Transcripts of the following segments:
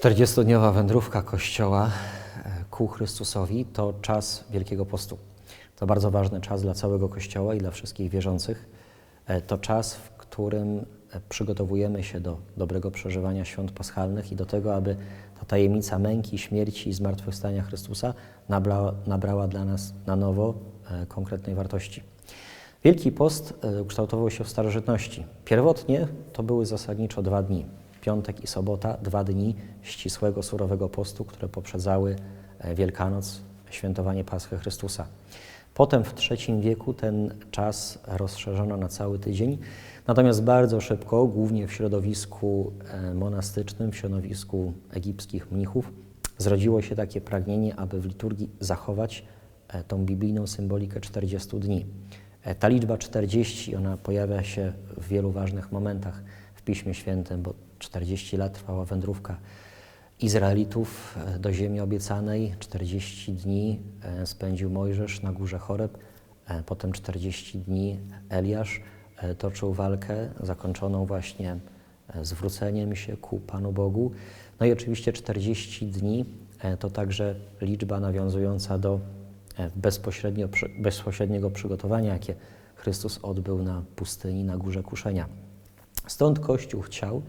40-dniowa wędrówka Kościoła e, ku Chrystusowi to czas Wielkiego Postu. To bardzo ważny czas dla całego Kościoła i dla wszystkich wierzących. E, To czas, w którym e, przygotowujemy się do dobrego przeżywania świąt paschalnych i do tego, aby ta tajemnica męki, śmierci i zmartwychwstania Chrystusa nabrała, nabrała dla nas na nowo konkretnej wartości. Wielki Post ukształtował się w starożytności. Pierwotnie to były zasadniczo dwa dni. Piątek i sobota, dwa dni ścisłego, surowego postu, które poprzedzały e, Wielkanoc, świętowanie Paschy Chrystusa. Potem w III wieku ten czas rozszerzono na cały tydzień, natomiast bardzo szybko, głównie w środowisku e, monastycznym, w środowisku egipskich mnichów, zrodziło się takie pragnienie, aby w liturgii zachować e, tą biblijną symbolikę 40 dni. Ta liczba 40, ona pojawia się w wielu ważnych momentach w Piśmie Świętym, bo 40 lat trwała wędrówka Izraelitów e, do ziemi obiecanej, 40 dni e, spędził Mojżesz na górze Choreb, e, potem 40 dni Eliasz toczył walkę zakończoną właśnie zwróceniem się ku Panu Bogu. No i oczywiście 40 dni to także liczba nawiązująca do bezpośrednio, bezpośredniego przygotowania, jakie Chrystus odbył na pustyni, na górze kuszenia. Stąd Kościół chciał,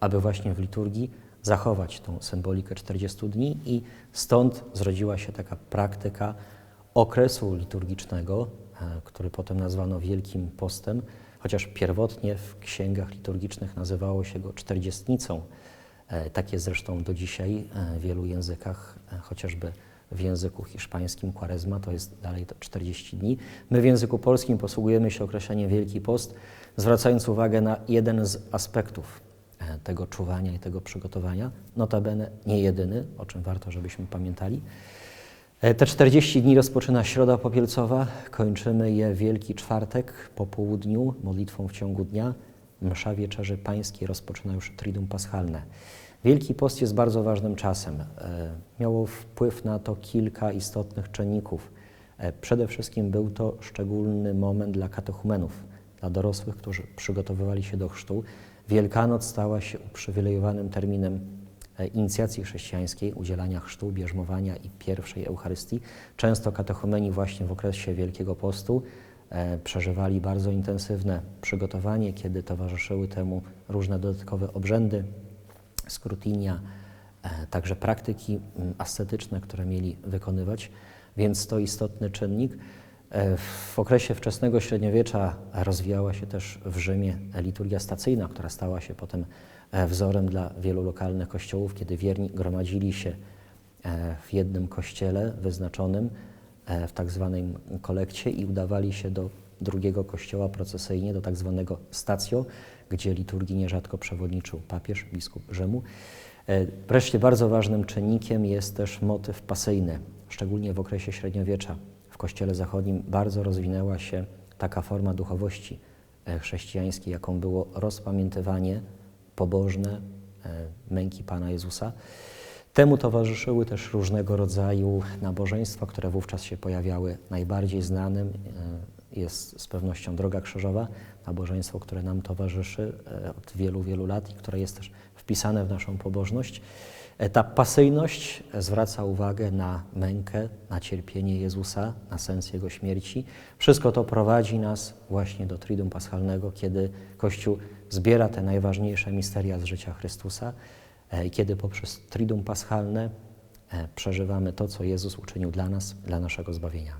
aby właśnie w liturgii zachować tą symbolikę 40 dni i stąd zrodziła się taka praktyka okresu liturgicznego, e, który potem nazwano Wielkim Postem, chociaż pierwotnie w księgach liturgicznych nazywało się go czterdziestnicą. E, Tak jest zresztą do dzisiaj e, w wielu językach, chociażby w języku hiszpańskim quaresma to jest dalej to 40 dni. My w języku polskim posługujemy się określeniem Wielki Post, zwracając uwagę na jeden z aspektów tego czuwania i tego przygotowania, notabene nie jedyny, o czym warto, żebyśmy pamiętali. E, Te 40 dni rozpoczyna Środa Popielcowa, kończymy je Wielki Czwartek po południu, modlitwą w ciągu dnia. Msza Wieczerzy Pańskiej rozpoczyna już Triduum Paschalne. Wielki Post jest bardzo ważnym czasem. E, Miało wpływ na to kilka istotnych czynników. E, Przede wszystkim był to szczególny moment dla katechumenów, dla dorosłych, którzy przygotowywali się do chrztu. Wielkanoc stała się uprzywilejowanym terminem e, inicjacji chrześcijańskiej, udzielania chrztu, bierzmowania i pierwszej Eucharystii. Często katechumeni właśnie w okresie Wielkiego Postu e, przeżywali bardzo intensywne przygotowanie, kiedy towarzyszyły temu różne dodatkowe obrzędy, skrutynia, e, także praktyki ascetyczne, które mieli wykonywać, więc to istotny czynnik. E, W okresie wczesnego średniowiecza rozwijała się też w Rzymie liturgia stacyjna, która stała się potem e, wzorem dla wielu lokalnych kościołów, kiedy wierni gromadzili się e, w jednym kościele wyznaczonym w tak zwanym kolekcie i udawali się do drugiego kościoła procesyjnie, do tak zwanego stacjo, gdzie liturgii nierzadko przewodniczył papież, biskup Rzymu. Wreszcie bardzo ważnym czynnikiem jest też motyw pasyjny, szczególnie w okresie średniowiecza. W Kościele Zachodnim bardzo rozwinęła się taka forma duchowości e, chrześcijańskiej, jaką było rozpamiętywanie pobożne e, męki Pana Jezusa. Temu towarzyszyły też różnego rodzaju nabożeństwa, które wówczas się pojawiały. Najbardziej znanym e, jest z pewnością Droga Krzyżowa, nabożeństwo, które nam towarzyszy od wielu, wielu lat i które jest też wpisane w naszą pobożność. Ta pasyjność zwraca uwagę na mękę, na cierpienie Jezusa, na sens Jego śmierci. Wszystko to prowadzi nas właśnie do Triduum Paschalnego, kiedy Kościół zbiera te najważniejsze misteria z życia Chrystusa e, i kiedy poprzez Triduum Paschalne e, przeżywamy to, co Jezus uczynił dla nas, dla naszego zbawienia.